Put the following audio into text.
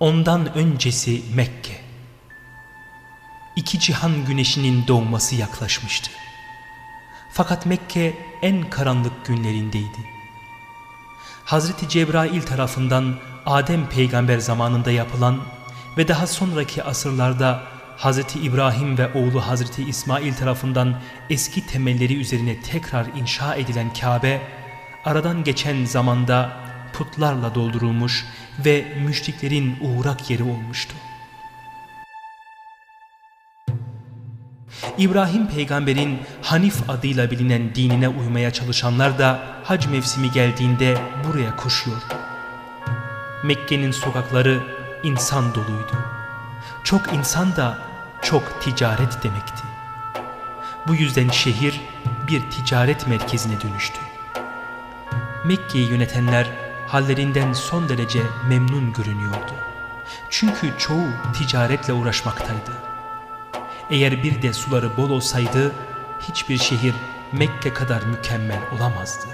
Ondan öncesi Mekke. İki cihan güneşinin doğması yaklaşmıştı. Fakat Mekke en karanlık günlerindeydi. Hazreti Cebrail tarafından Adem peygamber zamanında yapılan ve daha sonraki asırlarda Hazreti İbrahim ve oğlu Hazreti İsmail tarafından eski temelleri üzerine tekrar inşa edilen Kabe, aradan geçen zamanda putlarla doldurulmuş ve müşriklerin uğrak yeri olmuştu. İbrahim peygamberin Hanif adıyla bilinen dinine uymaya çalışanlar da hac mevsimi geldiğinde buraya koşuyor. Mekke'nin sokakları insan doluydu. Çok insan da çok ticaret demekti. Bu yüzden şehir bir ticaret merkezine dönüştü. Mekke'yi yönetenler hallerinden son derece memnun görünüyordu. Çünkü çoğu ticaretle uğraşmaktaydı. Eğer bir de suları bol olsaydı hiçbir şehir Mekke kadar mükemmel olamazdı.